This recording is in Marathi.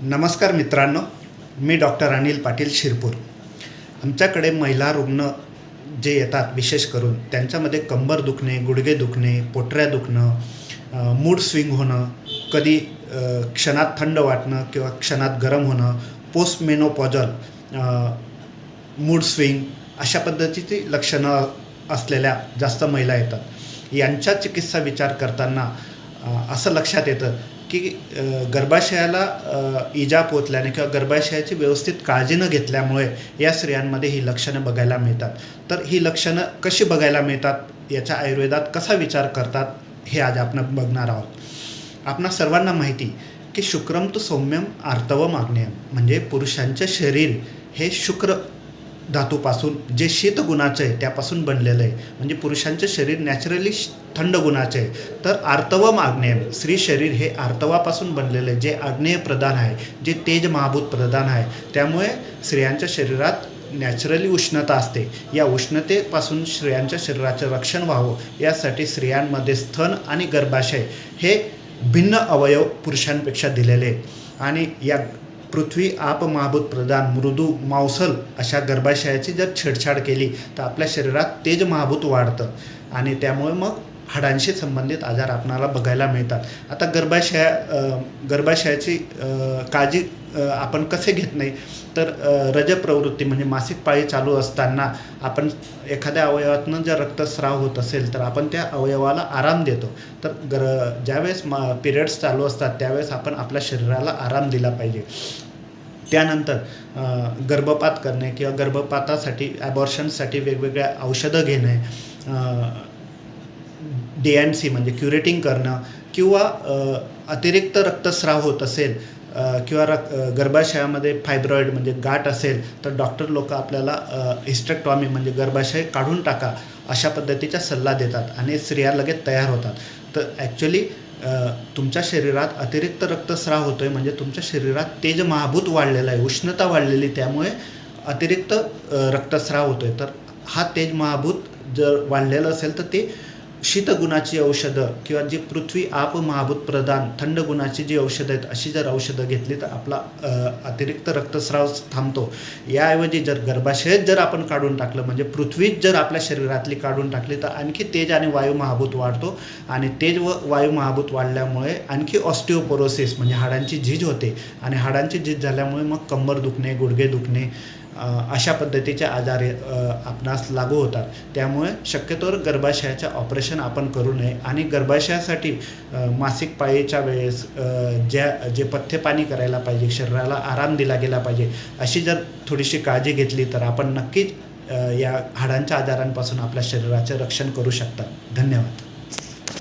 नमस्कार मित्रांनो मी डॉक्टर अनिल पाटील शिरपूर. आमच्याकडे महिला रुग्ण जे येतात विशेष करून त्यांच्यामध्ये कंबर दुखणे गुडघे दुखणे पोटऱ्या दुखणं मूड स्विंग होणं कधी क्षणात थंड वाटणं किंवा क्षणात गरम होणं पोस्ट मेनोपॉजल मूड स्विंग अशा पद्धतीची लक्षणं असलेल्या जास्त महिला येतात. यांच्या चिकित्सा विचार करताना असं लक्षात येतं की गर्भाशयाला इजा पोचल्याने किंवा गर्भाशयाची व्यवस्थित काळजी न घेतल्यामुळे या स्त्रियांमध्ये ही लक्षणं बघायला मिळतात. तर ही लक्षणं कशी बघायला मिळतात याच्या आयुर्वेदात कसा विचार करतात हे आज आपण बघणार आहोत. आपणा सर्वांना माहिती की शुक्रम तो सौम्यम आर्तव आग्नेयम म्हणजे पुरुषांचे शरीर हे शुक्र धातूपासून जे शीत गुणाचं आहे त्यापासून बनलेलं आहे. म्हणजे पुरुषांचं शरीर नॅचरली थंड गुणाचं आहे. तर आर्तवम आग्नेय स्त्री शरीर हे आर्तवापासून बनलेलं आहे. जे आग्नेय प्रधान आहे जे तेज महाभूत प्रधान आहे. त्यामुळे स्त्रियांच्या शरीरात नॅचरली उष्णता असते. या उष्णतेपासून स्त्रियांच्या शरीराचं रक्षण व्हावं यासाठी स्त्रियांमध्ये स्तन आणि गर्भाशय हे भिन्न अवयव पुरुषांपेक्षा दिलेले आणि या पृथ्वी आप महाभूत प्रदान मृदू मांसल अशा गर्भाशयाची जर छेडछाड केली तर आपल्या शरीरात तेज महाभूत वाढतं. आणि त्यामुळे मग हाडांशी संबंधित आजार आपणाला बघायला मिळतात. आता गर्भाशया गर्भाशयाची काळजी आपण कसे घेत नाही तर रज प्रवृत्ती म्हणजे मासिक पाळी चालू असताना आपण एखाद्या अवयवातनं जर रक्तस्राव होत असेल तर आपण त्या अवयवाला आराम देतो. तर गर ज्यावेळेस मा पिरियड्स चालू असतात त्यावेळेस आपण आपल्या शरीराला आराम दिला पाहिजे. त्यानंतर गर्भपात करणे किंवा गर्भपातासाठी ॲबॉर्शनसाठी वेगवेगळ्या औषधं घेणे डी एन सी म्हणजे क्युरेटिंग करणं किंवा अतिरिक्त रक्तस्राव होत असेल किंवा रक गर्भाशयामध्ये फायब्रॉईड म्हणजे गाठ असेल तर डॉक्टर लोक आपल्याला हिस्टेक्टॉमी म्हणजे गर्भाशय काढून टाका अशा पद्धतीचा सल्ला देतात आणि स्त्रिया लगेच तयार होतात. तर ॲक्च्युली तुमच्या शरीरात अतिरिक्त रक्तस्राव होतो आहे म्हणजे तुमच्या शरीरात तेज महाभूत वाढलेलं आहे उष्णता वाढलेली त्यामुळे अतिरिक्त रक्तस्राव होतो आहे तर हा तेज महाभूत जर वाढलेलं असेल तर ते शीतगुणाची औषधं किंवा जी पृथ्वी आप महाभूत प्रदान थंड गुणाची जी औषधं आहेत अशी जर औषधं घेतली तर आपला अतिरिक्त रक्तस्राव थांबतो. याऐवजी जर गर्भाशयच जर आपण काढून टाकलं म्हणजे पृथ्वीच जर आपल्या शरीरातली काढून टाकली तर आणखी तेज आणि वायू महाभूत वाढतो. आणि तेज व वायू महाभूत वाढल्यामुळे आणखी ऑस्टिओपोरोसिस म्हणजे हाडांची झीज होते. आणि हाडांची झीज झाल्यामुळे मग कंबर दुखणे गुडघे दुखणे अशा पद्धतीचे आजार आपणास लागू होतात. त्यामुळे शक्यतोवर गर्भाशयाच्या ऑपरेशन आपण करू नये. आणि गर्भाशयासाठी मासिक पाळीच्या वेळेस ज्या जे पथ्य पाणी करायला पाहिजे शरीराला आराम दिला गेला पाहिजे अशी जर थोडीशी काळजी घेतली तर आपण नक्कीच या हाडांच्या आजारांपासून आपल्या शरीराचे रक्षण करू शकता. धन्यवाद.